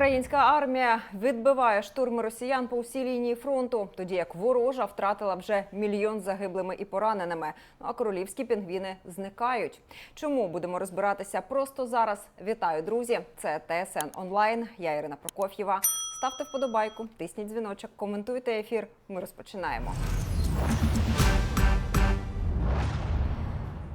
Українська армія відбиває штурми росіян по усій лінії фронту, тоді як ворожа втратила вже мільйон загиблими і пораненими. Ну а королівські пінгвіни зникають. Чому будемо розбиратися просто зараз? Вітаю, друзі! Це ТСН онлайн. Я Ірина Прокоф'єва. Ставте вподобайку, тисніть дзвіночок, коментуйте ефір. Ми розпочинаємо.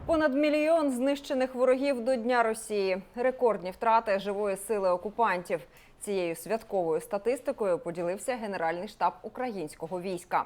Понад мільйон знищених ворогів до Дня Росії. Рекордні втрати живої сили окупантів. Цією святковою статистикою поділився Генеральний штаб українського війська.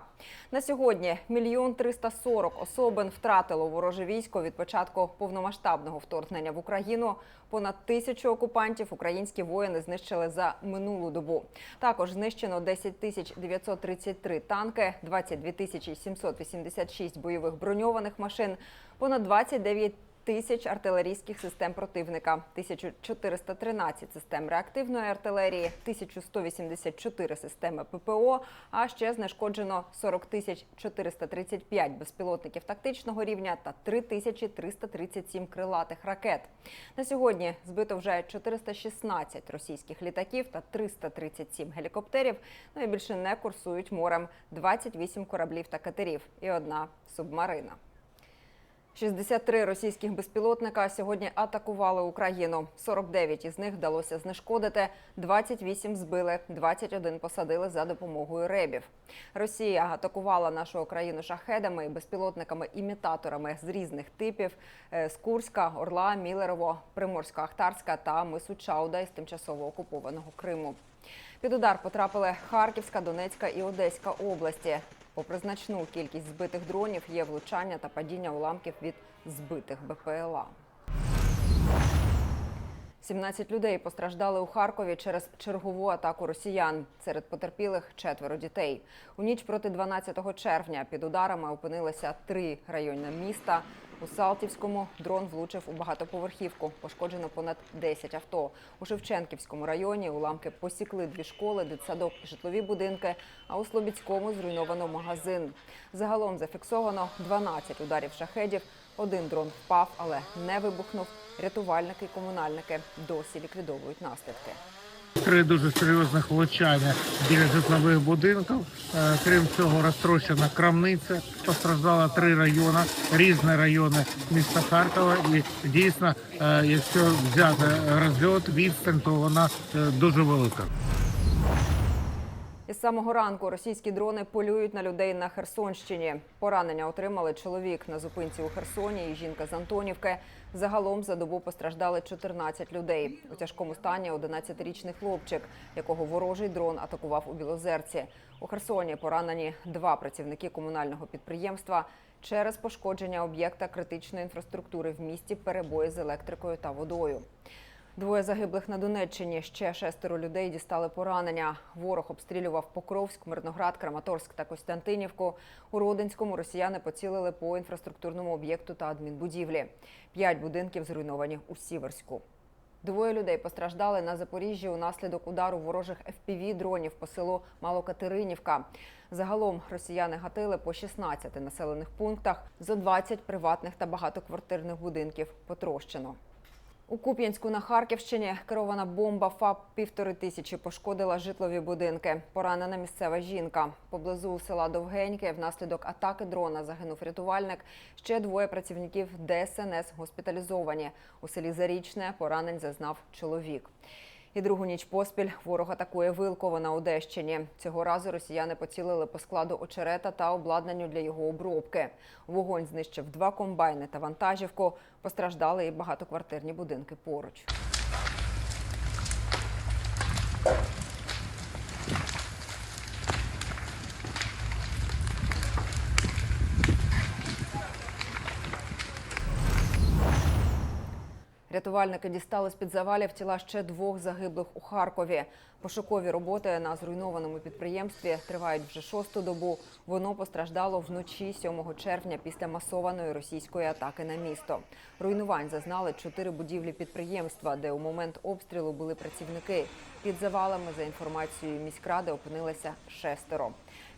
На сьогодні мільйон 340 особин втратило вороже військо від початку повномасштабного вторгнення в Україну. Понад тисячу окупантів українські воїни знищили за минулу добу. Також знищено 10 тисяч 933 танки, 22 тисячі 786 бойових броньованих машин, понад 29 тисяч артилерійських систем противника, 1413 систем реактивної артилерії, 1184 системи ППО, а ще знешкоджено 40 тисяч 435 безпілотників тактичного рівня та 3337 крилатих ракет. На сьогодні збито вже 416 російських літаків та 337 гелікоптерів. Ну і більше не курсують морем 28 кораблів та катерів і одна субмарина. 63 російських безпілотника сьогодні атакували Україну. 49 із них вдалося знешкодити, 28 збили, 21 посадили за допомогою ребів. Росія атакувала нашу країну шахедами і безпілотниками-імітаторами з різних типів е, з Курська, Орла, Мілерово, Приморсько-Ахтарська та Мису Чауда із тимчасово окупованого Криму. Під удар потрапили Харківська, Донецька і Одеська області. Попри значну кількість збитих дронів, є влучання та падіння уламків від збитих БПЛА. 17 людей постраждали у Харкові через чергову атаку росіян. Серед потерпілих четверо дітей. У ніч проти 12 червня під ударами опинилися три райони міста. У Салтівському дрон влучив у багатоповерхівку. Пошкоджено понад 10 авто. У Шевченківському районі уламки посікли дві школи, дитсадок житлові будинки. А у Слобідському зруйновано магазин. Загалом зафіксовано 12 ударів шахедів. Один дрон впав, але не вибухнув. Рятувальники і комунальники досі ліквідовують наслідки. Три дуже серйозних влучання біля житлових будинків. Е, Крім цього, розтрощена крамниця. Постраждала три райони, різні райони міста Харкова. І дійсно, е, якщо взяти розльот, відстань, то вона е, дуже велика. Із самого ранку російські дрони полюють на людей на Херсонщині. Поранення отримали чоловік на зупинці у Херсоні і жінка з Антонівки. Загалом за добу постраждали 14 людей. У тяжкому стані 11-річний хлопчик, якого ворожий дрон атакував у Білозерці. У Херсоні поранені два працівники комунального підприємства. Через пошкодження об'єкта критичної інфраструктури в місті перебої з електрикою та водою. Двоє загиблих на Донеччині. Ще шестеро людей дістали поранення. Ворог обстрілював Покровськ, Мирноград, Краматорськ та Костянтинівку. У Родинському росіяни поцілили по інфраструктурному об'єкту та адмінбудівлі. П'ять будинків зруйновані у Сіверську. Двоє людей постраждали на Запоріжжі унаслідок удару ворожих fpv дронів по селу Малокатеринівка. Загалом росіяни гатили по 16 населених пунктах. Зо 20 приватних та багатоквартирних будинків потрощено. У Куп'янську на Харківщині керована бомба ФАП півтори тисячі пошкодила житлові будинки. Поранена місцева жінка. Поблизу села Довгеньке внаслідок атаки дрона загинув рятувальник. Ще двоє працівників ДСНС госпіталізовані. У селі Зарічне поранень зазнав чоловік. І другу ніч поспіль ворог атакує Вилково на Одещині. Цього разу росіяни поцілили по складу очерета та обладнанню для його обробки. Вогонь знищив два комбайни та вантажівку. Постраждали і багатоквартирні будинки поруч. Рятувальники дістали з-під завалів тіла ще двох загиблих у Харкові. Пошукові роботи на зруйнованому підприємстві тривають вже шосту добу. Воно постраждало вночі 7 червня після масованої російської атаки на місто. Руйнувань зазнали чотири будівлі підприємства, де у момент обстрілу були працівники. Під завалами, за інформацією міськради, опинилися шестеро.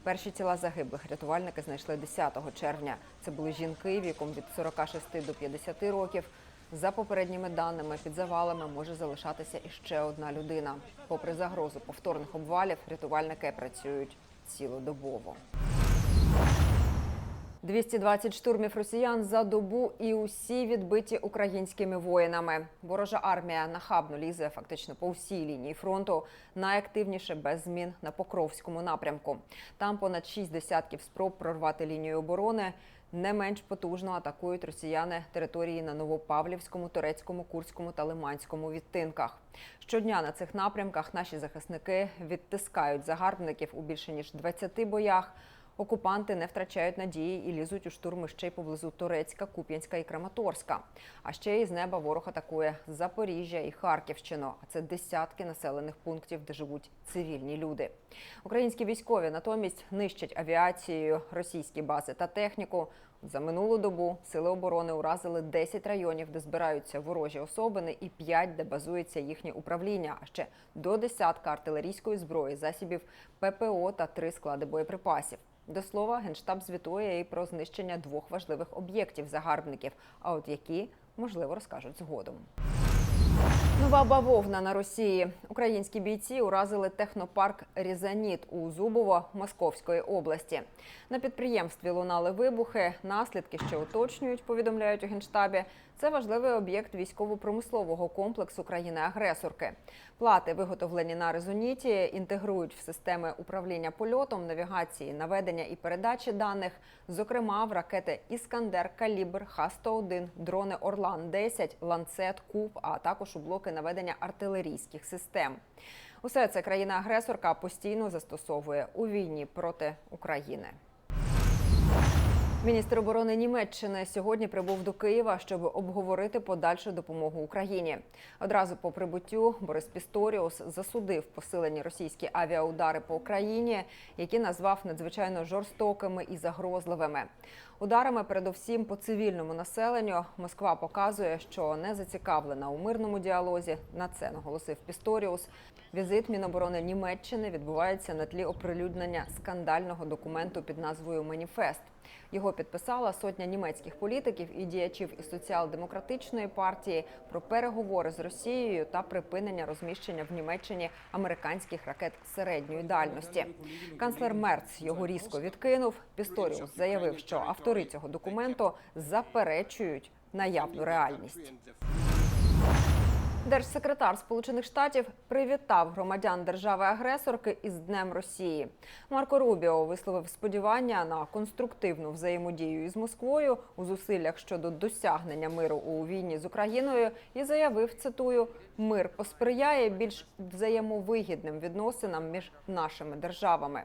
Перші тіла загиблих рятувальники знайшли 10 червня. Це були жінки віком від 46 до 50 років. За попередніми даними, під завалами може залишатися іще одна людина. Попри загрозу повторних обвалів, рятувальники працюють цілодобово. 220 штурмів росіян за добу і усі відбиті українськими воїнами. Ворожа армія нахабно лізе фактично по всій лінії фронту. Найактивніше без змін на Покровському напрямку. Там понад шість десятків спроб прорвати лінію оборони. Не менш потужно атакують росіяни території на Новопавлівському, Турецькому, Курському та Лиманському відтинках. Щодня на цих напрямках наші захисники відтискають загарбників у більше ніж 20 боях. Окупанти не втрачають надії і лізуть у штурми ще й поблизу Турецька, Куп'янська і Краматорська. А ще із неба ворог атакує Запоріжжя і Харківщину. А це десятки населених пунктів, де живуть цивільні люди. Українські військові натомість нищать авіацією російські бази та техніку. За минулу добу сили оборони уразили 10 районів, де збираються ворожі особини, і 5, де базується їхнє управління. А ще до десятка артилерійської зброї, засібів ППО та три склади боєприпасів. До слова, генштаб звітує і про знищення двох важливих об'єктів загарбників. А от які можливо розкажуть згодом. Нова бавовна на Росії. Українські бійці уразили технопарк Різаніт у Зубово Московської області. На підприємстві лунали вибухи. Наслідки, що уточнюють, повідомляють у генштабі. Це важливий об'єкт військово-промислового комплексу країни-агресорки. Плати, виготовлені на резоніті, інтегрують в системи управління польотом, навігації, наведення і передачі даних, зокрема в ракети Іскандер, Калібр, Х-101, дрони Орлан-10, Ланцет, Куб, а також у блоки наведення артилерійських систем. Усе це країна-агресорка постійно застосовує у війні проти України. Міністр оборони Німеччини сьогодні прибув до Києва, щоб обговорити подальшу допомогу Україні. Одразу по прибуттю Борис Пісторіус засудив посилені російські авіаудари по Україні, які назвав надзвичайно жорстокими і загрозливими. Ударами, передовсім по цивільному населенню, Москва показує, що не зацікавлена у мирному діалозі. На це наголосив Пісторіус. Візит Міноборони Німеччини відбувається на тлі оприлюднення скандального документу під назвою Маніфест. Його підписала сотня німецьких політиків і діячів із соціал-демократичної партії про переговори з Росією та припинення розміщення в Німеччині американських ракет середньої дальності. Канцлер Мерц його різко відкинув. Пісторіус заявив, що автори цього документу заперечують наявну реальність. Держсекретар Сполучених Штатів привітав громадян держави-агресорки із Днем Росії. Марко Рубіо висловив сподівання на конструктивну взаємодію із Москвою у зусиллях щодо досягнення миру у війні з Україною і заявив, цитую, мир посприяє більш взаємовигідним відносинам між нашими державами.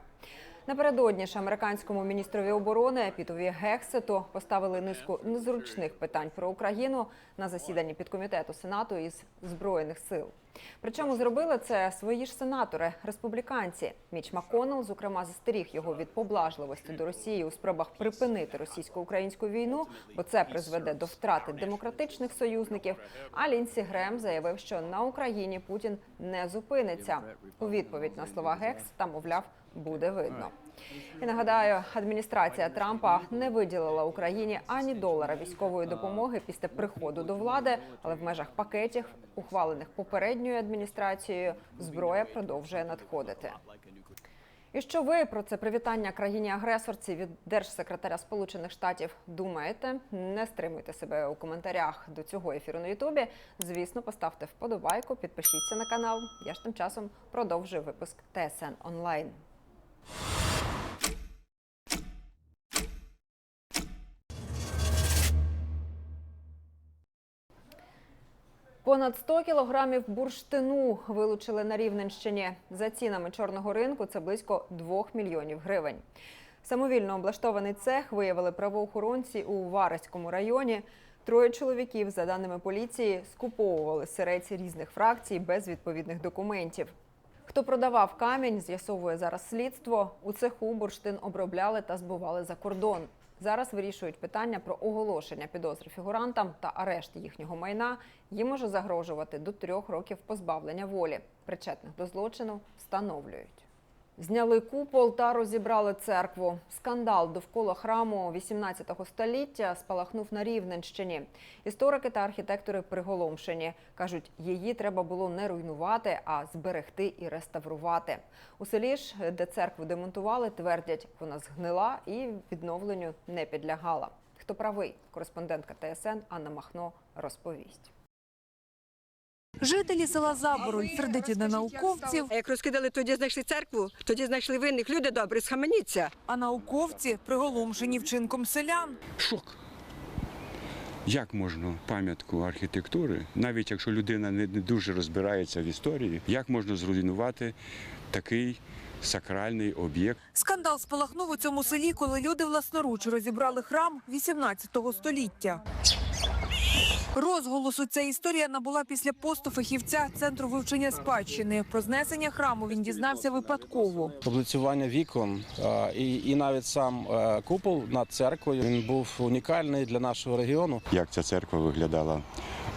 Напередодні ж американському міністрові оборони Пітові Гексету поставили низку незручних питань про Україну на засіданні підкомітету Сенату із збройних сил. Причому зробили це свої ж сенатори, республіканці. Міч Маконел, зокрема, застеріг його від поблажливості до Росії у спробах припинити російсько-українську війну, бо це призведе до втрати демократичних союзників. А Лінсі Грем заявив, що на Україні Путін не зупиниться. У відповідь на слова Гекс мовляв, буде видно. І нагадаю, адміністрація Трампа не виділила Україні ані долара військової допомоги після приходу до влади, але в межах пакетів, ухвалених попередньою адміністрацією, зброя продовжує надходити. І що ви про це привітання країні агресорці від держсекретаря Сполучених Штатів думаєте? Не стримуйте себе у коментарях до цього ефіру на Ютубі. Звісно, поставте вподобайку, підпишіться на канал. Я ж тим часом продовжую випуск ТСН онлайн. Понад 100 кілограмів бурштину вилучили на Рівненщині. За цінами чорного ринку це близько 2 мільйонів гривень. Самовільно облаштований цех виявили правоохоронці у Вареському районі. Троє чоловіків, за даними поліції, скуповували сирець різних фракцій без відповідних документів. Хто продавав камінь, з'ясовує зараз слідство. У цеху бурштин обробляли та збували за кордон. Зараз вирішують питання про оголошення підозри фігурантам та арешт їхнього майна. Їм може загрожувати до трьох років позбавлення волі. Причетних до злочину встановлюють. Зняли купол та розібрали церкву. Скандал довкола храму 18 століття спалахнув на Рівненщині. Історики та архітектори приголомшені. Кажуть, її треба було не руйнувати, а зберегти і реставрувати. У селі ж, де церкву демонтували, твердять, вона згнила і відновленню не підлягала. Хто правий? Кореспондентка ТСН Анна Махно розповість. Жителі села Забороль, сердиті на науковців, А Як розкидали, тоді знайшли церкву, тоді знайшли винних. Люди добрі, схаменіться. а науковці приголомшені вчинком селян. Шок. Як можна пам'ятку архітектури, навіть якщо людина не не дуже розбирається в історії, як можна зруйнувати такий сакральний об'єкт? Скандал спалахнув у цьому селі, коли люди власноруч розібрали храм 18 століття. Розголосу ця історія набула після посту фахівця центру вивчення спадщини. Про знесення храму він дізнався випадково. облицювання вікон і, і навіть сам е, купол над церквою він був унікальний для нашого регіону. Як ця церква виглядала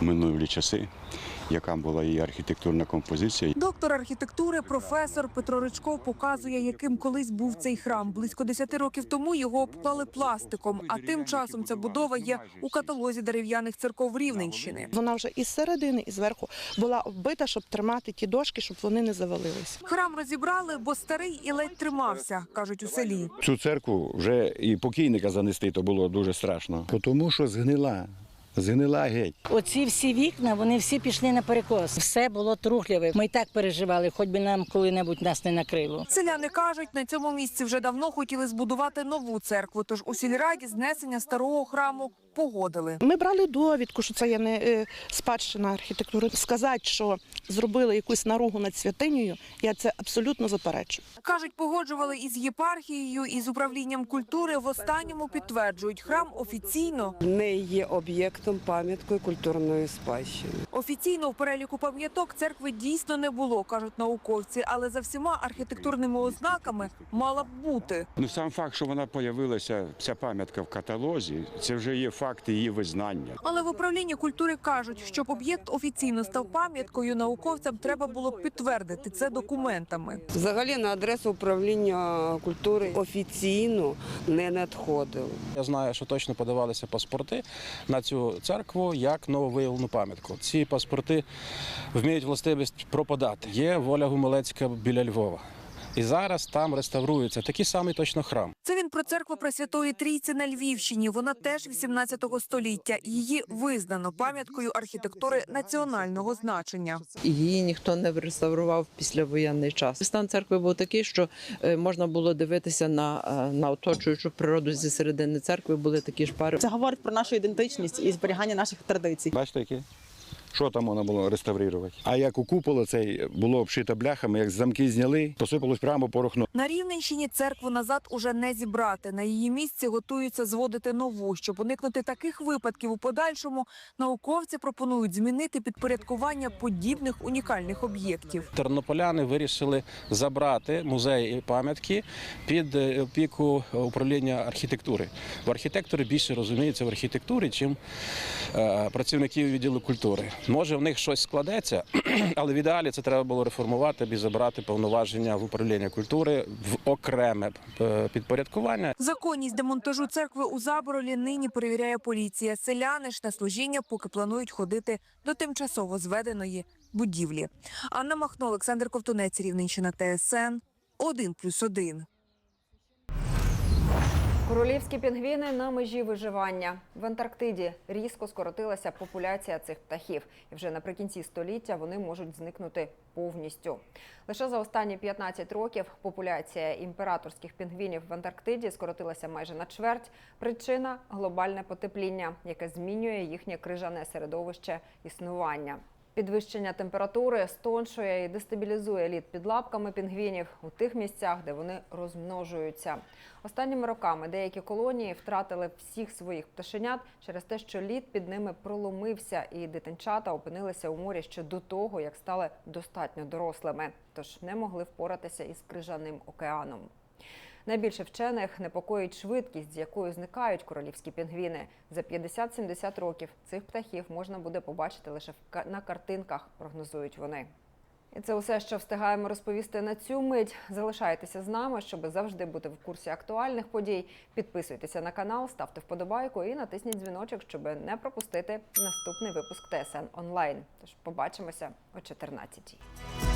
в минулі часи, яка була її архітектурна композиція. Доктор архітектури, професор Петро Ричков показує, яким колись був цей храм. Близько 10 років тому його обклали пластиком. А тим часом ця будова є у каталозі дерев'яних церков Рівненщини. Вона вже із середини, і зверху була оббита, щоб тримати ті дошки, щоб вони не завалилися. Храм розібрали, бо старий і ледь тримався, кажуть у селі. Цю церкву вже і покійника занести то було дуже страшно. Тому що згнила, згнила геть. Оці всі вікна, вони всі пішли на перекос. Все було трухляве. Ми і так переживали, хоч би нам коли-небудь нас не накрило. Селяни кажуть, на цьому місці вже давно хотіли збудувати нову церкву. Тож у сільраді знесення старого храму погодили. Ми брали довідку, що це є не е, спадщина архітектури. Сказати, що зробили якусь наругу над святинею, я це абсолютно заперечую. Кажуть, погоджували із єпархією і з управлінням культури. В останньому підтверджують, храм офіційно Не є об'єктом пам'яткою культурної спадщини. Офіційно в переліку пам'яток церкви дійсно не було, кажуть науковці, але за всіма архітектурними ознаками мала б бути. Ну сам факт, що вона появилася, ця пам'ятка в каталозі, це вже є факт її визнання. Але в управлінні культури кажуть, щоб об'єкт офіційно став пам'яткою, науковцям треба було підтвердити це документами. Взагалі на адресу управління культури офіційно не надходило. Я знаю, що точно подавалися паспорти на цю церкву як нововиявлену пам'ятку. Ці паспорти вміють властивість пропадати. Є воля гумилецька біля Львова. І зараз там реставрується такий самий точно храм. Це він про церкву Пресвятої Трійці на Львівщині. Вона теж 18 століття. Її визнано пам'яткою архітектури національного значення. Її ніхто не реставрував в післявоєнний час. Стан церкви був такий, що е, можна було дивитися на, е, на оточуючу природу зі середини церкви. Були такі шпари. Це говорить про нашу ідентичність і зберігання наших традицій. Бачите, яке? Що там можна було реставрувати? А як у купола цей було обшито бляхами, як замки зняли, посипалось прямо порохно. На Рівненщині церкву назад уже не зібрати. На її місці готуються зводити нову. Щоб уникнути таких випадків у подальшому, науковці пропонують змінити підпорядкування подібних унікальних об'єктів. Тернополяни вирішили забрати музеї і пам'ятки під е, опіку управління архітектури. Бо архітектори більше розуміються в архітектурі, чим е, працівників відділу культури. Може, в них щось складеться, але в ідеалі це треба було реформувати і забрати повноваження в управління культури в окреме е, підпорядкування. Законність демонтажу церкви у Заборолі нині перевіряє поліція. Селяни ж на служіння поки планують ходити до тимчасово зведеної будівлі. Анна Махно, Олександр Ковтунець, Рівненщина, ТСН 1+,1. Королівські пінгвіни на межі виживання в Антарктиді різко скоротилася популяція цих птахів, і вже наприкінці століття вони можуть зникнути повністю. Лише за останні 15 років популяція імператорських пінгвінів в Антарктиді скоротилася майже на чверть. Причина глобальне потепління, яке змінює їхнє крижане середовище існування. Підвищення температури стоншує і дестабілізує лід під лапками пінгвінів у тих місцях, де вони розмножуються. Останніми роками деякі колонії втратили всіх своїх пташенят через те, що лід під ними проломився, і дитинчата опинилися у морі ще до того, як стали достатньо дорослими, тож не могли впоратися із крижаним океаном. Найбільше вчених непокоїть швидкість, з якою зникають королівські пінгвіни. За 50-70 років цих птахів можна буде побачити лише на картинках, прогнозують вони. І це усе, що встигаємо розповісти на цю мить. Залишайтеся з нами, щоб завжди бути в курсі актуальних подій. Підписуйтеся на канал, ставте вподобайку і натисніть дзвіночок, щоб не пропустити наступний випуск ТСН онлайн. Тож побачимося о 14-й.